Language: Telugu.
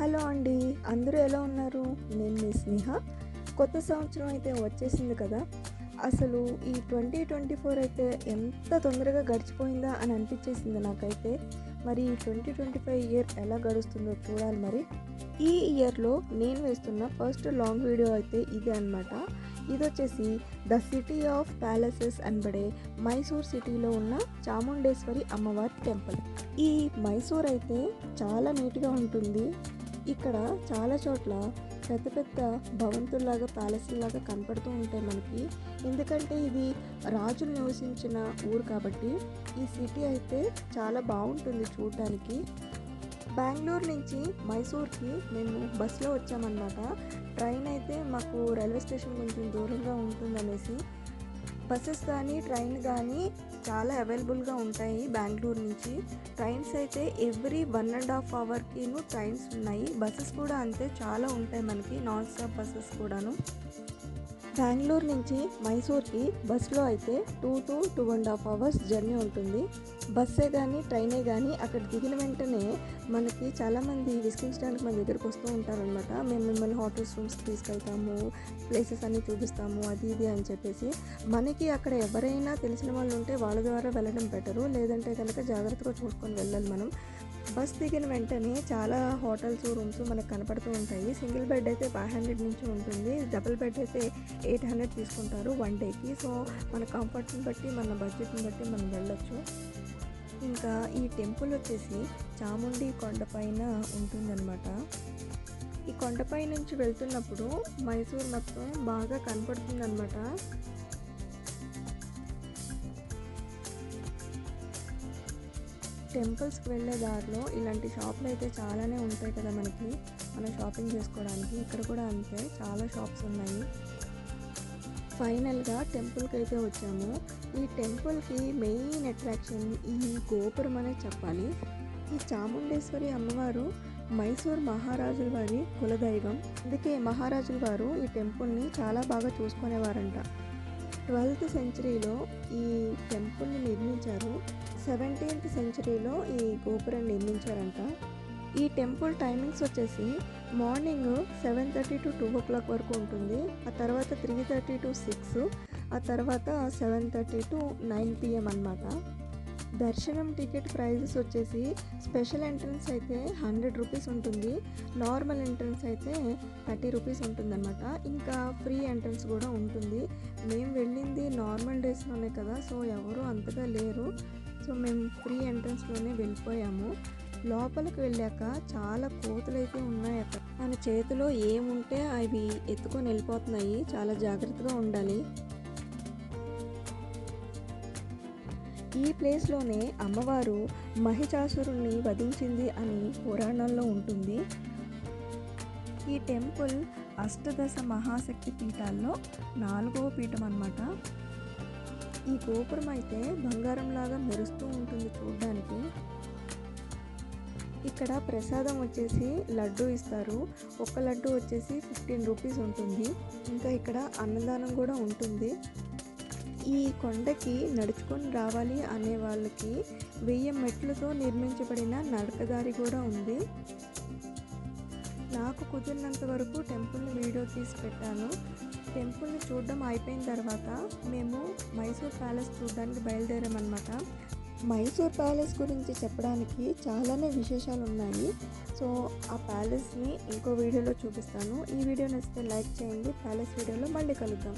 హలో అండి అందరూ ఎలా ఉన్నారు? నేను మీ స్నేహ. కొత్త సంవత్సరం అయితే వచ్చేసింది కదా. అసలు ఈ ట్వంటీ ట్వంటీ ఫోర్ అయితే ఎంత తొందరగా గడిచిపోయిందా అని అనిపించేసింది నాకైతే. మరి ఈ ట్వంటీ ట్వంటీ ఫైవ్ ఇయర్ ఎలా గడుస్తుందో చూడాలి మరి. ఈ ఇయర్లో నేను వేస్తున్న ఫస్ట్ లాంగ్ వీడియో అయితే ఇదే అనమాట ఇది వచ్చేసి ద సిటీ ఆఫ్ ప్యాలెసెస్ అనబడే మైసూర్ సిటీలో ఉన్న చాముండేశ్వరి అమ్మవారి టెంపుల్. ఈ మైసూర్ అయితే చాలా నీట్గా ఉంటుంది. ఇక్కడ చాలా చోట్ల పెద్ద పెద్ద భవంతుల్లాగా ప్యాలెస్లాగా కనపడుతూ ఉంటాయి మనకి. ఎందుకంటే ఇది రాజులు నివసించిన ఊరు కాబట్టి ఈ సిటీ అయితే చాలా బాగుంటుంది చూడటానికి బెంగళూరు నుంచి మైసూర్కి మేము బస్సులో వచ్చామన్నమాట. ట్రైన్ అయితే మాకు రైల్వే స్టేషన్ కొంచెం దూరంగా ఉంటుందనేసి బస్సెస్ కానీ ట్రైన్ కానీ చాలా అవైలబుల్గా ఉంటాయి బెంగళూరు నుంచి. ట్రైన్స్ అయితే ఎవ్రీ వన్ అండ్ హాఫ్ అవర్కిను ట్రైన్స్ ఉన్నాయి. బస్సెస్ కూడా అంతే చాలా ఉంటాయి మనకి నాన్ స్టాప్ బస్సెస్ కూడాను. బెంగళూరు నుంచి మైసూర్కి బస్సులో అయితే two to two and half hours journey ఉంటుంది. బస్సే కానీ ట్రైనే కానీ అక్కడ దిగిన వెంటనే మనకి చాలామంది విసిగించడానికి మన దగ్గరకు వస్తూ ఉంటారనమాట మేము మిమ్మల్ని హోటల్స్ రూమ్స్కి తీసుకెళ్తాము ప్లేసెస్ అన్నీ చూపిస్తాము అది ఇది అని చెప్పేసి. మనకి అక్కడ ఎవరైనా తెలిసిన వాళ్ళు ఉంటే వాళ్ళ ద్వారా వెళ్ళడం బెటరు. లేదంటే కనుక జాగ్రత్తగా చూసుకొని వెళ్ళాలి మనం. బస్ దిగిన వెంటనే చాలా హోటల్స్ రూమ్స్ మనకు కనపడుతూ ఉంటాయి. సింగిల్ బెడ్ అయితే ఫైవ్ హండ్రెడ్ నుంచి ఉంటుంది. డబుల్ బెడ్ అయితే ఎయిట్ హండ్రెడ్ తీసుకుంటారు వన్ డేకి. సో మన కంఫర్ట్ని బట్టి మన బడ్జెట్ని బట్టి మనం వెళ్ళొచ్చు. ఇంకా ఈ టెంపుల్ వచ్చేసి చాముండి కొండపైన ఉంటుందన్నమాట. ఈ కొండపై నుంచి వెళ్తున్నప్పుడు మైసూర్ మొత్తం బాగా కనపడుతుందన్నమాట. టెంపుల్స్కి వెళ్ళే దారిలో ఇలాంటి షాపులు అయితే చాలానే ఉంటాయి కదా మనకి మనం షాపింగ్ చేసుకోవడానికి. ఇక్కడ కూడా అంతే చాలా షాప్స్ ఉన్నాయి. ఫైనల్గా టెంపుల్కి అయితే వచ్చాము. ఈ టెంపుల్కి మెయిన్ అట్రాక్షన్ ఈ గోపురం అనే చెప్పాలి. ఈ చాముండేశ్వరి అమ్మవారు మైసూర్ మహారాజుల వారి కులదైవం. అందుకే మహారాజుల వారు ఈ టెంపుల్ని చాలా బాగా చూసుకునేవారంట. ట్వెల్త్ సెంచరీలో ఈ టెంపుల్ని నిర్మించారు. సెవెంటీన్త్ సెంచరీలో ఈ గోపురం నిర్మించారంట. ఈ టెంపుల్ టైమింగ్స్ వచ్చేసి morning seven thirty to two o'clock వరకు ఉంటుంది. ఆ తర్వాత త్రీ థర్టీ టు సిక్స్ ఆ తర్వాత seven thirty to nine PM అనమాట దర్శనం టికెట్ ప్రైజెస్ వచ్చేసి స్పెషల్ ఎంట్రన్స్ అయితే హండ్రెడ్ రూపీస్ ఉంటుంది. నార్మల్ ఎంట్రన్స్ అయితే థర్టీ రూపీస్ ఉంటుందన్నమాట. ఇంకా ఫ్రీ ఎంట్రన్స్ కూడా ఉంటుంది. మేము వెళ్ళింది నార్మల్ డేస్లోనే కదా సో ఎవరు అంతగా లేరు. సో మేము ఫ్రీ ఎంట్రన్స్లోనే వెళ్ళిపోయాము. లోపలికి వెళ్ళాక చాలా కోతులు అయితే ఉన్నాయి అక్కడ. మన చేతిలో ఏముంటే అవి ఎత్తుకొని వెళ్ళిపోతున్నాయి. చాలా జాగ్రత్తగా ఉండాలి. ఈ ప్లేస్లోనే అమ్మవారు మహిషాసురుణ్ణి వధించింది అని పురాణంలో ఉంటుంది. ఈ టెంపుల్ అష్టదశ మహాశక్తి పీఠాల్లో నాలుగవ పీఠం అన్నమాట. ఈ గోపురం అయితే బంగారంలాగా మెరుస్తూ ఉంటుంది చూడడానికి. ఇక్కడ ప్రసాదం వచ్చేసి లడ్డు ఇస్తారు. ఒక లడ్డు వచ్చేసి ఫిఫ్టీన్ రూపీస్ ఉంటుంది. ఇంకా ఇక్కడ అన్నదానం కూడా ఉంటుంది. ఈ కొండకి నడుచుకొని రావాలి అనే వాళ్ళకి వెయ్యి మెట్లతో నిర్మించబడిన నడకదారి కూడా ఉంది. నాకు కుదిరినంత వరకు టెంపుల్ని వీడియో తీసి పెట్టాను. టెంపుల్ని చూడడం అయిపోయిన తర్వాత మేము మైసూర్ ప్యాలెస్ చూడడానికి బయలుదేరామన్నమాట. మైసూర్ ప్యాలెస్ గురించి చెప్పడానికి చాలానే విశేషాలు ఉన్నాయి సో ఆ ప్యాలెస్ని ఇంకో వీడియోలో చూపిస్తాను. ఈ వీడియో నచ్చితే లైక్ చేయండి. ప్యాలెస్ వీడియోలో మళ్ళీ కలుద్దాం.